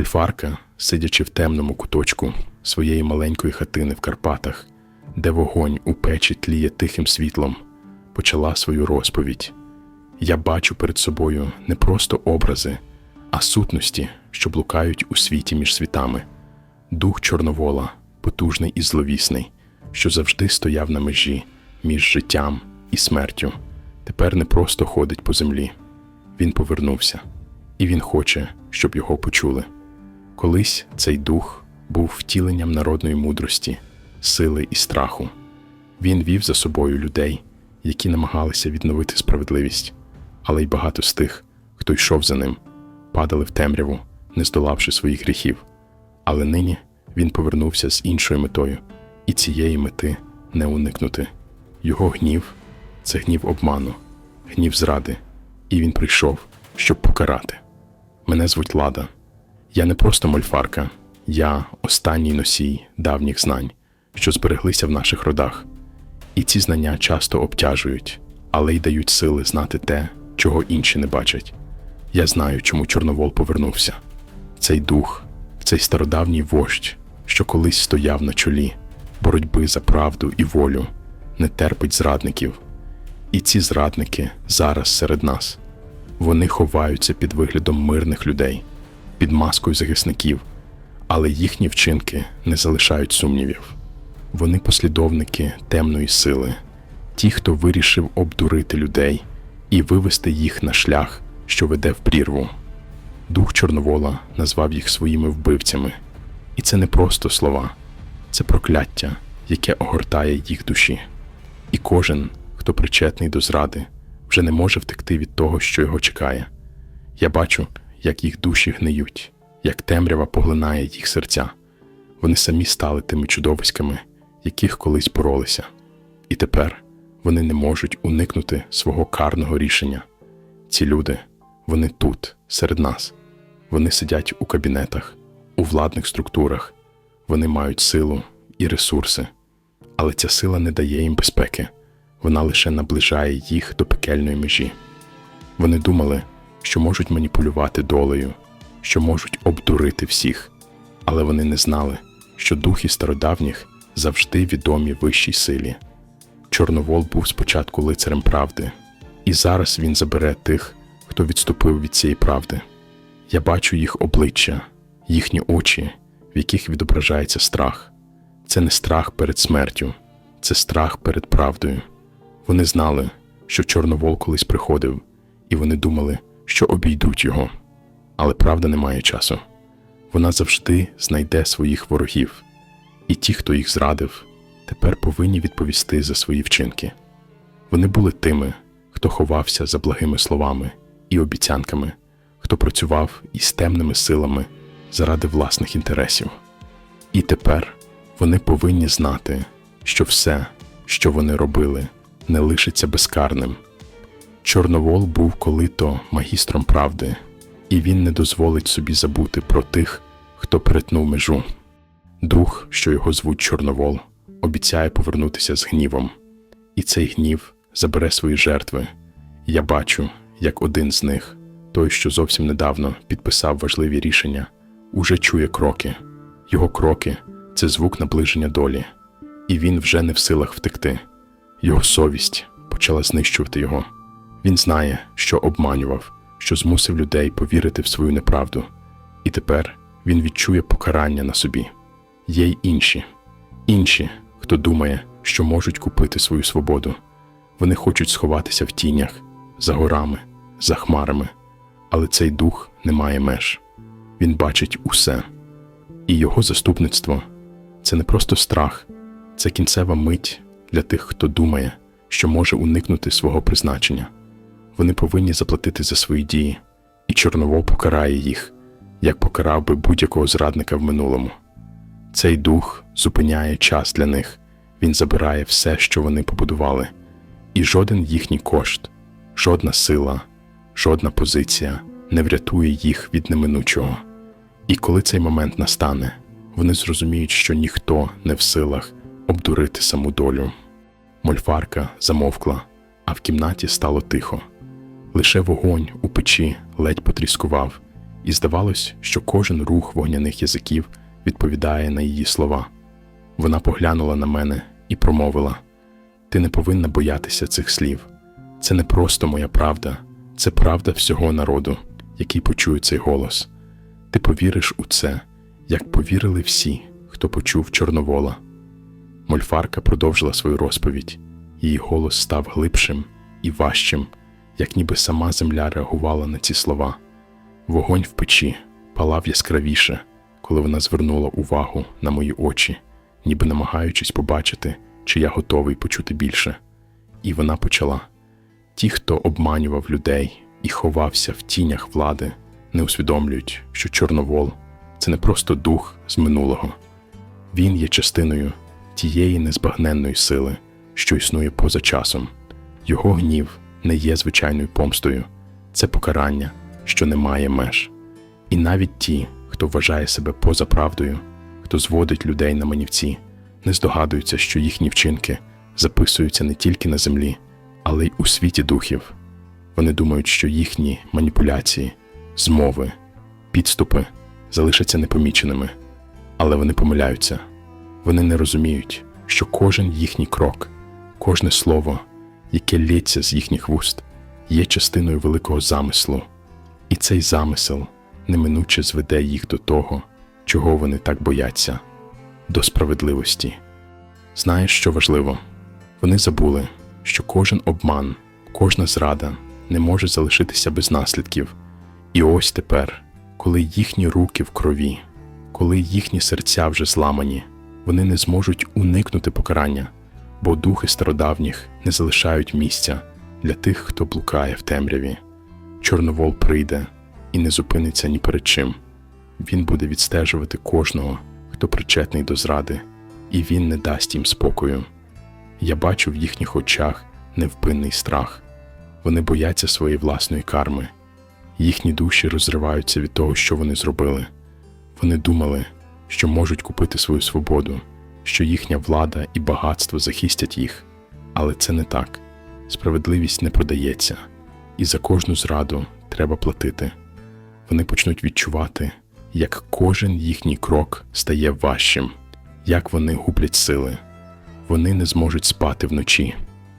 Мольфарка, сидячи в темному куточку своєї маленької хатини в Карпатах, де вогонь у печі тліє тихим світлом, почала свою розповідь. Я бачу перед собою не просто образи, а сутності, що блукають у світі між світами. Дух Чорновола, потужний і зловісний, що завжди стояв на межі між життям і смертю, тепер не просто ходить по землі. Він повернувся, і він хоче, щоб його почули. Колись цей дух був втіленням народної мудрості, сили і страху. Він вів за собою людей, які намагалися відновити справедливість, але й багато з тих, хто йшов за ним, падали в темряву, не здолавши своїх гріхів. Але нині він повернувся з іншою метою, і цієї мети не уникнути. Його гнів це гнів обману, гнів зради, і він прийшов, щоб покарати. Мене звуть Лада. Я не просто мольфарка, я останній носій давніх знань, що збереглися в наших родах. І ці знання часто обтяжують, але й дають сили знати те, чого інші не бачать. Я знаю, чому Чорновол повернувся. Цей дух, цей стародавній вождь, що колись стояв на чолі боротьби за правду і волю, не терпить зрадників. І ці зрадники зараз серед нас. Вони ховаються під виглядом мирних людей, під маскою захисників, але їхні вчинки не залишають сумнівів. Вони послідовники темної сили, ті, хто вирішив обдурити людей і вивести їх на шлях, що веде в прірву. Дух Чорновола назвав їх своїми вбивцями, і це не просто слова, це прокляття, яке огортає їх душі. І кожен, хто причетний до зради, вже не може втекти від того, що його чекає. Я бачу, як їх душі гниють, як темрява поглинає їх серця. Вони самі стали тими чудовиськами, яких колись боролися, і тепер вони не можуть уникнути свого карного рішення. Ці люди, вони тут, серед нас. Вони сидять у кабінетах, у владних структурах, вони мають силу і ресурси, але ця сила не дає їм безпеки, вона лише наближає їх до пекельної межі. Вони думали, що можуть маніпулювати долею, що можуть обдурити всіх, але вони не знали, що духи стародавніх завжди відомі вищій силі. Чорновол був спочатку лицарем правди, і зараз він забере тих, хто відступив від цієї правди. Я бачу їх обличчя, їхні очі, в яких відображається страх. Це не страх перед смертю, це страх перед правдою. Вони знали, що Чорновол колись приходив, і вони думали, що обійдуть його. Але правда не має часу. Вона завжди знайде своїх ворогів, і ті, хто їх зрадив, тепер повинні відповісти за свої вчинки. Вони були тими, хто ховався за благими словами і обіцянками, хто працював із темними силами заради власних інтересів. І тепер вони повинні знати, що все, що вони робили, не лишиться безкарним. Чорновол був колито магістром правди, і він не дозволить собі забути про тих, хто перетнув межу. Дух, що його звуть Чорновол, обіцяє повернутися з гнівом, і цей гнів забере свої жертви. Я бачу, як один з них, той, що зовсім недавно підписав важливі рішення, уже чує кроки. Його кроки це звук наближення долі, і він вже не в силах втекти. Його совість почала знищувати його. Він знає, що обманював, що змусив людей повірити в свою неправду, і тепер він відчує покарання на собі. Є й інші, інші, хто думає, що можуть купити свою свободу. Вони хочуть сховатися в тінях, за горами, за хмарами, але цей дух не має меж. Він бачить усе, і його заступництво це не просто страх, це кінцева мить для тих, хто думає, що може уникнути свого призначення. Вони повинні заплатити за свої дії, і Чорновол покарає їх, як покарав би будь-якого зрадника в минулому. Цей дух зупиняє час для них, він забирає все, що вони побудували, і жоден їхній кошт, жодна сила, жодна позиція не врятує їх від неминучого. І коли цей момент настане, вони зрозуміють, що ніхто не в силах обдурити саму долю. Мольфарка замовкла, а в кімнаті стало тихо. Лише вогонь у печі ледь потріскував, і здавалось, що кожен рух вогняних язиків відповідає на її слова. Вона поглянула на мене і промовила: Ти не повинна боятися цих слів. Це не просто моя правда, це правда всього народу, який почує цей голос. Ти повіриш у це, як повірили всі, хто почув Чорновола. Мольфарка продовжила свою розповідь. Її голос став глибшим і важчим, як ніби сама земля реагувала на ці слова. Вогонь в печі палав яскравіше, коли вона звернула увагу на мої очі, ніби намагаючись побачити, чи я готовий почути більше. І вона почала: ті, хто обманював людей і ховався в тінях влади, не усвідомлюють, що Чорновол це не просто дух з минулого. Він є частиною тієї незбагненної сили, що існує поза часом. Його гнів не є звичайною помстою, це покарання, що не має меж. І навіть ті, хто вважає себе поза правдою, хто зводить людей на манівці, не здогадуються, що їхні вчинки записуються не тільки на землі, але й у світі духів. Вони думають, що їхні маніпуляції, змови, підступи залишаться непоміченими, але вони помиляються. Вони не розуміють, що кожен їхній крок, кожне слово, яке лється з їхніх вуст, є частиною великого замислу, і цей замисел неминуче зведе їх до того, чого вони так бояться, до справедливості. Знаєш, що важливо? Вони забули, що кожен обман, кожна зрада не може залишитися без наслідків. І ось тепер, коли їхні руки в крові, коли їхні серця вже зламані, вони не зможуть уникнути покарання, бо духи стародавніх не залишають місця для тих, хто блукає в темряві. Чорновол прийде і не зупиниться ні перед чим. Він буде відстежувати кожного, хто причетний до зради, і він не дасть їм спокою. Я бачу в їхніх очах невпинний страх. Вони бояться своєї власної карми. Їхні душі розриваються від того, що вони зробили. Вони думали, що можуть купити свою свободу, що їхня влада і багатство захистять їх. Але це не так. Справедливість не продається, і за кожну зраду треба платити. Вони почнуть відчувати, як кожен їхній крок стає важчим, як вони гублять сили. Вони не зможуть спати вночі,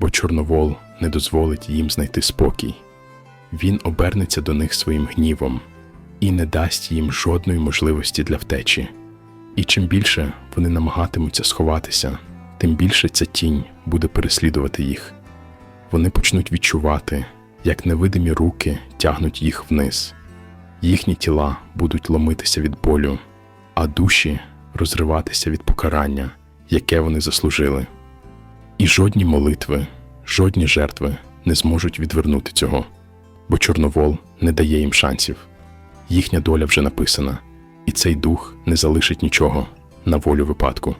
бо Чорновол не дозволить їм знайти спокій. Він обернеться до них своїм гнівом і не дасть їм жодної можливості для втечі. І чим більше вони намагатимуться сховатися, тим більше ця тінь буде переслідувати їх. Вони почнуть відчувати, як невидимі руки тягнуть їх вниз. Їхні тіла будуть ломитися від болю, а душі розриватися від покарання, яке вони заслужили. І жодні молитви, жодні жертви не зможуть відвернути цього, бо Чорновол не дає їм шансів. Їхня доля вже написана, і цей дух не залишить нічого на волю випадку.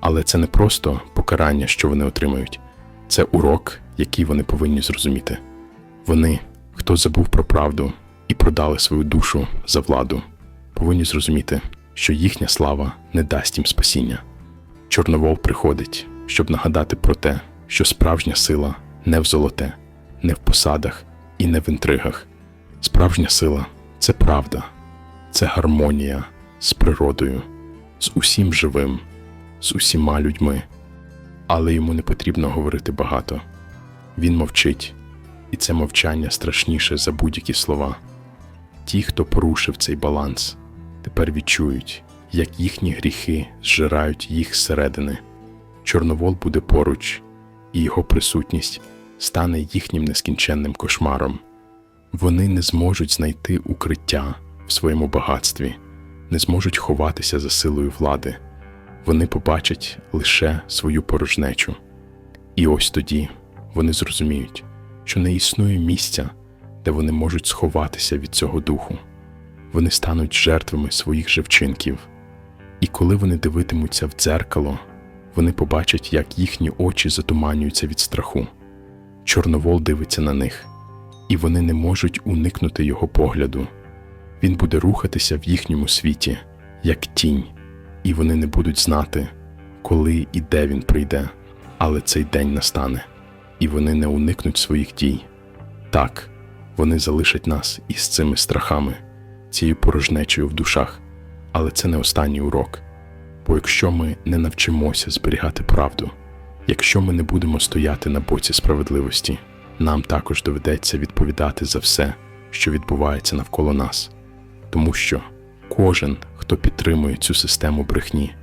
Але це не просто покарання, що вони отримають, це урок, який вони повинні зрозуміти. Вони, хто забув про правду і продали свою душу за владу, повинні зрозуміти, що їхня слава не дасть їм спасіння. Чорновол приходить, щоб нагадати про те, що справжня сила не в золоте, не в посадах і не в інтригах. Справжня сила це правда, це гармонія з природою, з усім живим, з усіма людьми. Але йому не потрібно говорити багато. Він мовчить, і це мовчання страшніше за будь-які слова. Ті, хто порушив цей баланс, тепер відчують, як їхні гріхи зжирають їх зсередини. Чорновол буде поруч, і його присутність стане їхнім нескінченним кошмаром. Вони не зможуть знайти укриття в своєму багатстві, не зможуть ховатися за силою влади. Вони побачать лише свою порожнечу. І ось тоді вони зрозуміють, що не існує місця, де вони можуть сховатися від цього духу. Вони стануть жертвами своїх же вчинків. І коли вони дивитимуться в дзеркало, вони побачать, як їхні очі затуманюються від страху. Чорновол дивиться на них, і вони не можуть уникнути його погляду. Він буде рухатися в їхньому світі, як тінь, і вони не будуть знати, коли і де він прийде, але цей день настане, і вони не уникнуть своїх дій. Так, вони залишать нас із цими страхами, цією порожнечею в душах, але це не останній урок. Бо якщо ми не навчимося зберігати правду, якщо ми не будемо стояти на боці справедливості, нам також доведеться відповідати за все, що відбувається навколо нас, тому що кожен, хто підтримує цю систему брехні,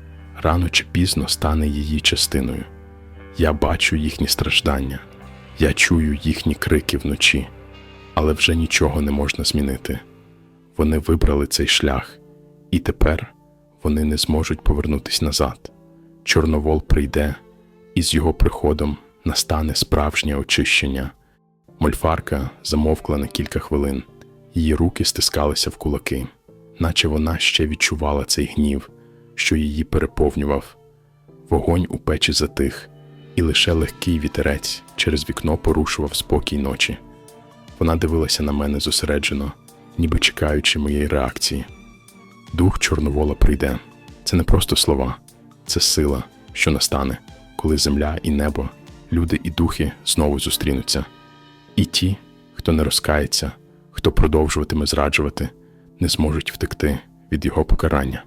рано чи пізно стане її частиною. Я бачу їхні страждання, я чую їхні крики вночі, але вже нічого не можна змінити. Вони вибрали цей шлях, і тепер вони не зможуть повернутись назад. Чорновол прийде, і з його приходом настане справжнє очищення. Мольфарка замовкла на кілька хвилин, її руки стискалися в кулаки, наче вона ще відчувала цей гнів, що її переповнював. Вогонь у печі затих, і лише легкий вітерець через вікно порушував спокій ночі. Вона дивилася на мене зосереджено, ніби чекаючи моєї реакції. Дух Чорновола прийде. Це не просто слова, це сила, що настане, коли земля і небо, люди і духи знову зустрінуться. І ті, хто не розкається, хто продовжуватиме зраджувати, не зможуть втекти від його покарання.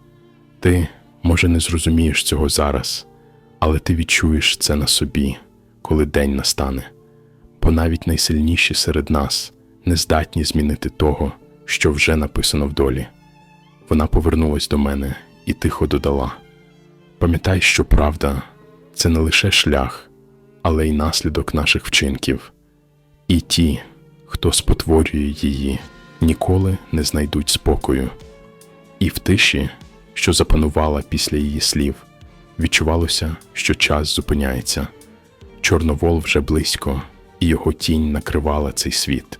Ти, може, не зрозумієш цього зараз, але ти відчуєш це на собі, коли день настане. Бо навіть найсильніші серед нас не здатні змінити того, що вже написано в долі. Вона повернулась до мене і тихо додала: Пам'ятай, що правда це не лише шлях, але й наслідок наших вчинків. І ті, хто спотворює її, ніколи не знайдуть спокою. І в тиші, що запанувала після її слів, відчувалося, що час зупиняється. Чорновол вже близько, і його тінь накривала цей світ.